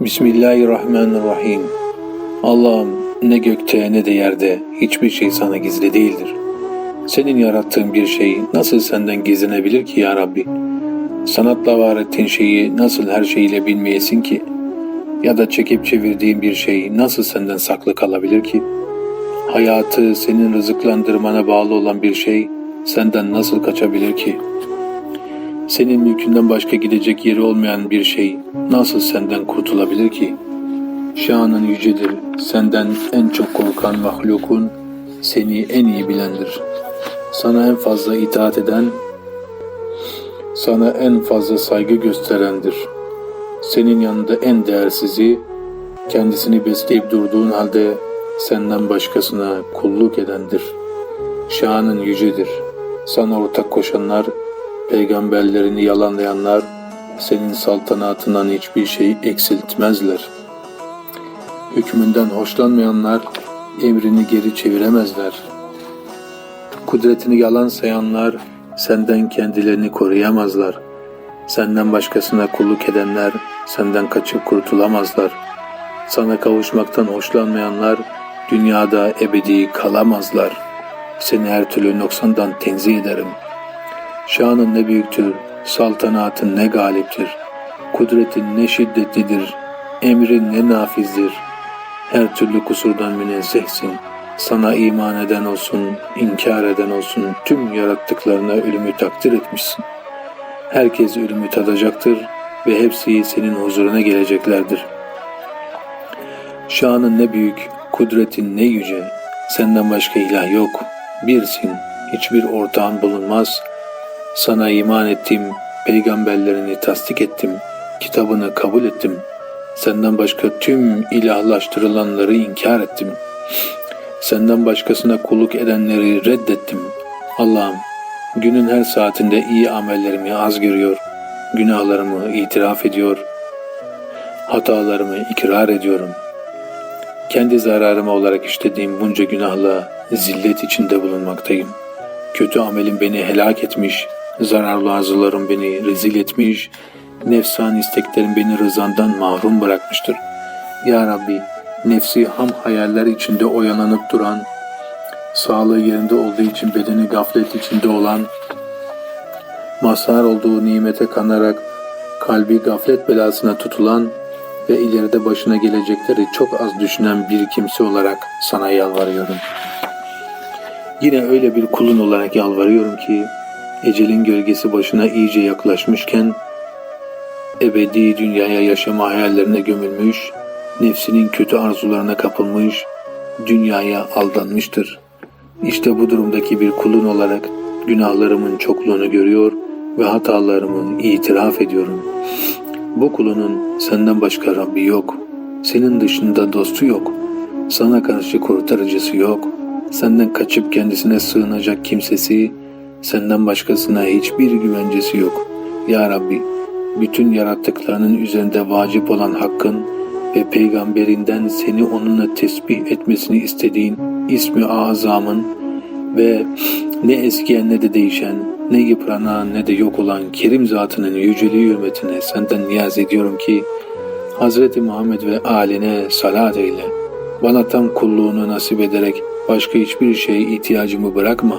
Bismillahirrahmanirrahim. Allah'ım ne gökte ne de yerde hiçbir şey sana gizli değildir. Senin yarattığın bir şey nasıl senden gizlenebilir ki ya Rabbi? Sanatla var ettiğin şeyi nasıl her şeyiyle bilmeyesin ki? Ya da çekip çevirdiğin bir şey nasıl senden saklı kalabilir ki? Hayatı senin rızıklandırmana bağlı olan bir şey senden nasıl kaçabilir ki? Senin mülkünden başka gidecek yeri olmayan bir şey nasıl senden kurtulabilir ki? Şanın yücedir, senden en çok korkan mahlukun seni en iyi bilendir. Sana en fazla itaat eden, sana en fazla saygı gösterendir. Senin yanında en değersizi, kendisini besleyip durduğun halde senden başkasına kulluk edendir. Şanın yücedir. Sana ortak koşanlar, peygamberlerini yalanlayanlar, senin saltanatından hiçbir şey eksiltmezler. Hükmünden hoşlanmayanlar, emrini geri çeviremezler. Kudretini yalan sayanlar, senden kendilerini koruyamazlar. Senden başkasına kulluk edenler, senden kaçıp kurtulamazlar. Sana kavuşmaktan hoşlanmayanlar, dünyada ebedi kalamazlar. Seni her türlü noksandan tenzih ederim. Şanın ne büyüktür, saltanatın ne galiptir. Kudretin ne şiddetlidir, emrin ne nafizdir. Her türlü kusurdan münezzehsin. Sana iman eden olsun, inkar eden olsun tüm yarattıklarına ölümü takdir etmişsin. Herkes ölümü tadacaktır ve hepsi senin huzuruna geleceklerdir. Şanın ne büyük, kudretin ne yüce, senden başka ilah yok. Birsin, hiçbir ortağın bulunmaz. Sana iman ettim, peygamberlerini tasdik ettim, kitabını kabul ettim. Senden başka tüm ilahlaştırılanları inkar ettim. Senden başkasına kulluk edenleri reddettim. Allah'ım, günün her saatinde iyi amellerimi az görüyor, günahlarımı itiraf ediyor, hatalarımı ikrar ediyorum. Kendi zararıma olarak işlediğim bunca günahla zillet içinde bulunmaktayım. Kötü amelim beni helak etmiş, zararlı arzularım beni rezil etmiş, nefsan isteklerim beni rızandan mahrum bırakmıştır. Ya Rabbi, nefsi ham hayaller içinde oyalanıp duran, sağlığı yerinde olduğu için bedeni gaflet içinde olan, mazhar olduğu nimete kanarak kalbi gaflet belasına tutulan ve ileride başına gelecekleri çok az düşünen bir kimse olarak sana yalvarıyorum. Yine öyle bir kulun olarak yalvarıyorum ki ecelin gölgesi başına iyice yaklaşmışken ebedi dünyaya yaşama hayallerine gömülmüş, nefsinin kötü arzularına kapılmış, dünyaya aldanmıştır. İşte bu durumdaki bir kulun olarak günahlarımın çokluğunu görüyor ve hatalarımı itiraf ediyorum. Bu kulunun senden başka Rabbi yok. Senin dışında dostu yok. Sana karşı kurtarıcısı yok. Senden kaçıp kendisine sığınacak kimsesi, senden başkasına hiçbir güvencesi yok. Ya Rabbi, bütün yarattıklarının üzerinde vacip olan hakkın ve peygamberinden seni onunla tesbih etmesini istediğin ismi azamın ve ne eskiyen ne de değişen, ne yıpranan ne de yok olan Kerim zatının yüceliği hürmetine senden niyaz ediyorum ki Hazreti Muhammed ve aline salat eyle. Bana tam kulluğunu nasip ederek başka hiçbir şeye ihtiyacımı bırakma.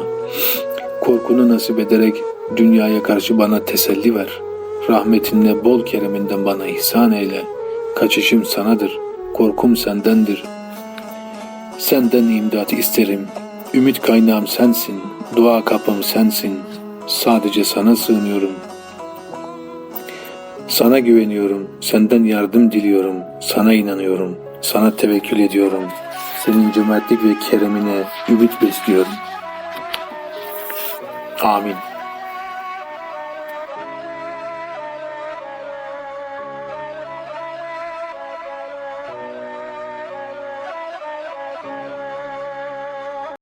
Korkunu nasip ederek dünyaya karşı bana teselli ver. Rahmetinle bol kereminden bana ihsan eyle. Kaçışım sanadır, korkum sendendir. Senden imdat isterim. Ümit kaynağım sensin, dua kapım sensin. Sadece sana sığınıyorum. Sana güveniyorum, senden yardım diliyorum, sana inanıyorum, sana tevekkül ediyorum. Senin cömertlik ve keremine ümit besliyorum. 阿明。